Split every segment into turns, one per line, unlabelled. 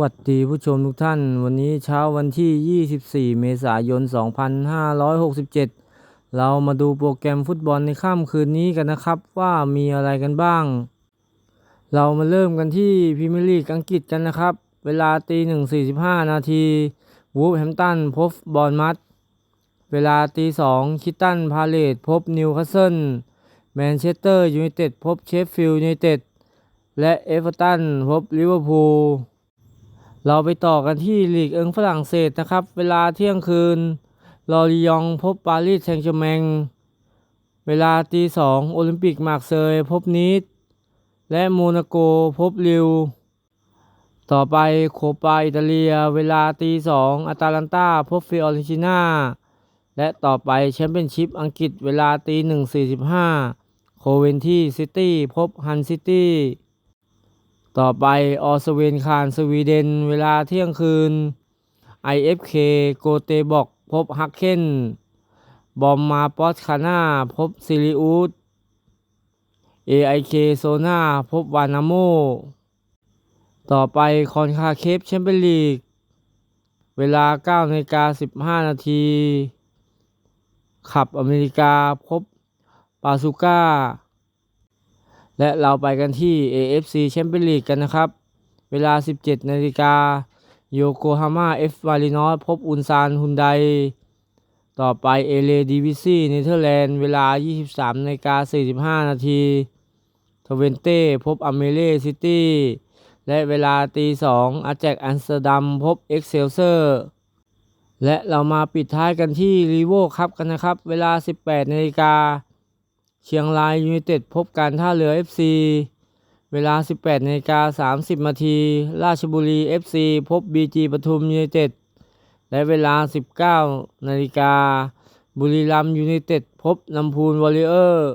วัสดีผู้ชมทุกท่าน วันนี้เช้าวันที่ 24 เมษายน 2567 เรามาดูโปรแกรมฟุตบอลในค่ำคืนนี้กันนะครับ ว่ามีอะไรกันบ้าง เรามาเริ่มกันที่พรีเมียร์ลีกอังกฤษกันนะครับ เวลาตีหนึ่งสี่สิบห้านาทีวูฟแฮมตันพบบอลมัด เวลาตีสองคิตันพาเลตพบนิวคาสเซิลแมนเชสเตอร์ยูไนเต็ดพบเชฟฟิลด์ยูไนเต็ดและเอเวอร์ตันพบลิเวอร์พูล เราไปต่อกันที่ลีกเอิงฝรั่งเศสนะครับ เวลาเที่ยงคืนลอริยองพบปารีสแซงต์แชร์แมง เวลาตีสองโอลิมปิกมาร์กเซยพบนีสและโมนาโกพบลิว ต่อไปโคปาอิตาเลีย เวลาตีสองอาตาลันตาพบฟิออเรนติน่าและต่อไปแชมเปี้ยนชิพอังกฤษเวลาตีหนึ่งสี่สิบห้าโคเวนที่ซิตี้พบฮันซิตี้ ต่อไปออสเวนคานสวีเดน เวลาเที่ยงคืน IFK โกเตบอกพบฮักเคนบอมมาปอสคาน่าพบซิลิอุส AIK โซนาพบวานาโม ต่อไปคอนคาเคฟแชมเปี้ยนลีก เวลา9นาฬิกา15 นาทีขับอเมริกาพบปาซูก้า และเราไปกันที่ AFC แชมเปี้ยนลีกกันนะครับ เวลา 17นาฬิกาโยโกฮาม่าเอฟวารินอสพบอุนซานฮุนไดต่อไปเอเลดีวิซีเนเธอร์แลนด์เวลา 23นาฬิกา45 นาทีทเวนเต้พบอเมเล่ซิตี้และเวลาตีสองอาแจกอัมสเตอร์ดัมพบเอ็กเซลเซอร์และเรามาปิดท้ายกันที่รีโวครับกันนะครับ เวลา 18นาฬิกา เชียงรายยูไนเต็ดพบการท่าเรือ FC เวลา 18นาฬิกา30นาทีราชบุรี FC พบ BG ปทุมยูไนเต็ดและเวลา 19นาฬิกาบุรีรัมยูไนเต็ดพบลำพูนวอริเออร์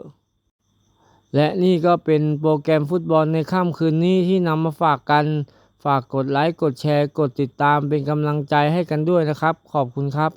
และนี่ก็เป็นโปรแกรมฟุตบอลในค่ำคืนนี้ที่นำมาฝากกัน ฝากกดไลค์ กดแชร์ กดติดตามเป็นกำลังใจให้กันด้วยนะครับ ขอบคุณครับ